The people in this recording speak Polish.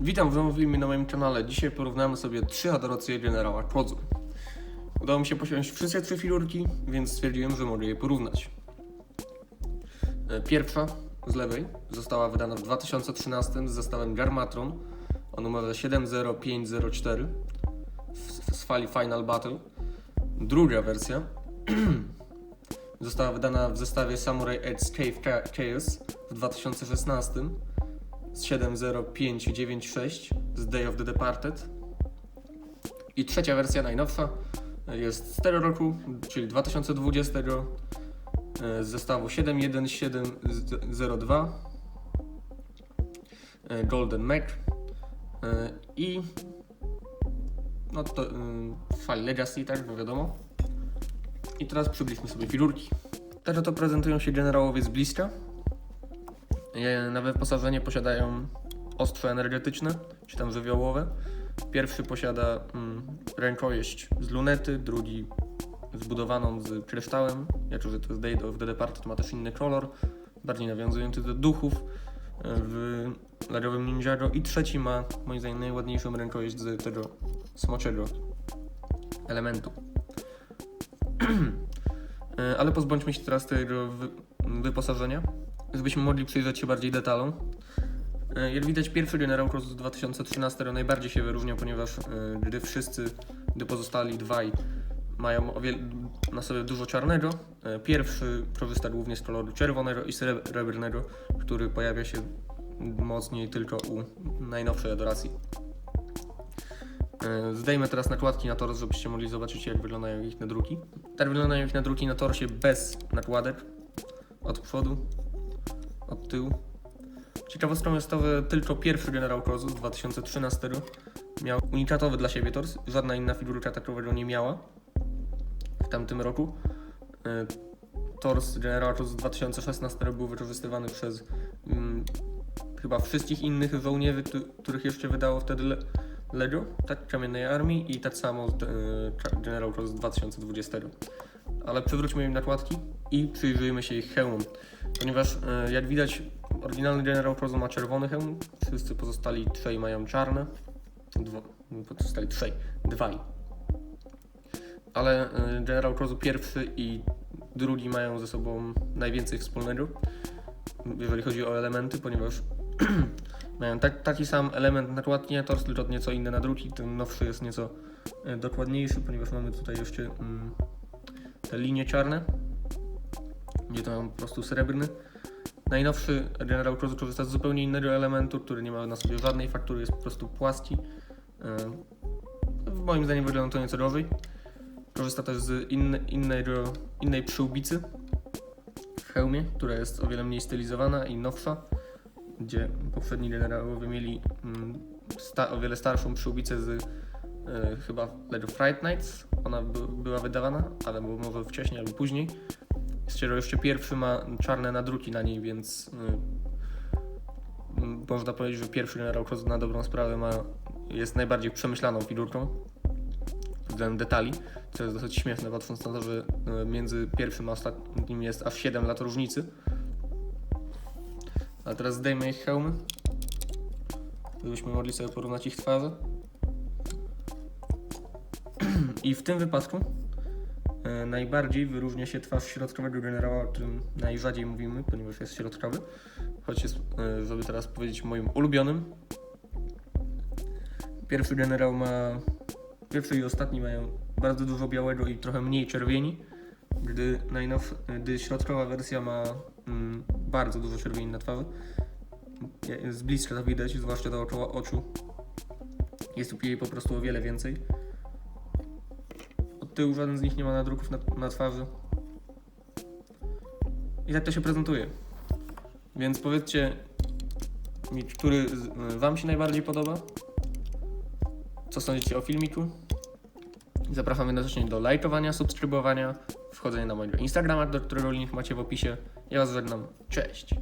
Witam w nowym na moim kanale. Dzisiaj porównamy sobie trzy adoracje generała Kodzu. Udało mi się posiąść wszystkie trzy figurki, więc stwierdziłem, że mogę je porównać. E, Pierwsza z lewej została wydana w 2013 z zestawem Garmatron o numerze 70504 w- z fali Final Battle. Druga wersja została wydana w zestawie Samurai Edge Cave Cha- Chaos w 2016 z 70596 z Day of the Departed. I trzecia wersja, najnowsza, jest z tego roku, czyli 2020 e, z zestawu 71702 e, Golden Mac e, i no to file Legacy, tak, bo wiadomo. I teraz przybliżmy sobie figurki. Teraz to prezentują się generałowie z bliska. Na wyposażenie posiadają ostrze energetyczne, czy tam żywiołowe. Pierwszy posiada mm, rękojeść z lunety, drugi zbudowaną z kryształem. Jako, że to jest Day of the Departed, ma też inny kolor, bardziej nawiązujący do duchów e, w Lariowym Ninjago. I trzeci ma, moim zdaniem, najładniejszą rękojeść z tego smoczego elementu. E, Ale pozbądźmy się teraz tego wy, wyposażenia żebyśmy mogli przyjrzeć się bardziej detalom. E, Jak widać, pierwszy General Cross z 2013 najbardziej się wyróżniał, ponieważ e, gdy wszyscy, gdy pozostali dwaj mają na sobie dużo czarnego, e, pierwszy korzysta głównie z koloru czerwonego i srebrnego, który pojawia się mocniej tylko u najnowszej adoracji. Zdejmę teraz nakładki na tors, żebyście mogli zobaczyć jak wyglądają ich nadruki. Tak wyglądają ich nadruki na torsie bez nakładek od przodu od tyłu. Ciekawostką jest to, że tylko pierwszy Generał Cross z 2013 miał unikatowy dla siebie tors. Żadna inna figurka takowego nie miała w tamtym roku. E, Tors Generała Cross z 2016 był wykorzystywany przez mm, chyba wszystkich innych żołnierzy, któ- których jeszcze wydało wtedy Le- Lego, tak, Kamiennej Armii i tak samo z, e, Generał Cross z 2020. Ale przywróćmy im nakładki i przyjrzyjmy się ich hełmom. Ponieważ e, jak widać oryginalny General Cross ma czerwony hełm, wszyscy pozostali trzej mają czarne. Dwo, pozostali trzej, dwaj. Ale e, General pierwszy i drugi mają ze sobą najwięcej wspólnego, jeżeli chodzi o elementy, ponieważ mają tak, taki sam element nakładki na tors, tylko nieco inne na drugi. Ten nowszy jest nieco e, dokładniejszy, ponieważ mamy tutaj jeszcze mm, te linie czarne, gdzie to mam po prostu srebrny. Najnowszy General Cross korzysta z zupełnie innego elementu, który nie ma na sobie żadnej faktury, jest po prostu płaski. Yy, Moim zdaniem wygląda to nieco gorzej. Korzysta też z inne, innego, innej przyłbicy w hełmie, która jest o wiele mniej stylizowana i nowsza, gdzie poprzedni generałowie mieli mm, sta, o wiele starszą przyłbicę z e, chyba Lego Fright Nights. Ona by, była wydawana, ale może wcześniej albo później. Czego jeszcze pierwszy ma czarne nadruki na niej, więc y, można powiedzieć, że pierwszy General Cross na dobrą sprawę ma, jest najbardziej przemyślaną figurką względem detali, co jest dosyć śmieszne, patrząc na to, że y, między pierwszym a ostatnim jest aż 7 lat różnicy. A teraz zdejmę ich hełmy, żebyśmy mogli sobie porównać ich twarze. I w tym wypadku E, Najbardziej wyróżnia się twarz środkowego generała, o którym najrzadziej mówimy, ponieważ jest środkowy. Choć jest, e, żeby teraz powiedzieć, moim ulubionym. Pierwszy generał ma. Pierwszy i ostatni mają bardzo dużo białego i trochę mniej czerwieni, gdy, gdy środkowa wersja ma mm, bardzo dużo czerwieni na twarzy. Z bliska to widać, zwłaszcza dookoła oczu. Jest tu jej po prostu o wiele więcej. Od tyłu żaden z nich nie ma nadruków na, na twarzy. I tak to się prezentuje. Więc powiedzcie mi, który y, Wam się najbardziej podoba? Co sądzicie o filmiku? Zapraszam jednocześnie do lajkowania, subskrybowania, wchodzenia na mojego Instagrama, do którego link macie w opisie. Ja Was żegnam. Cześć!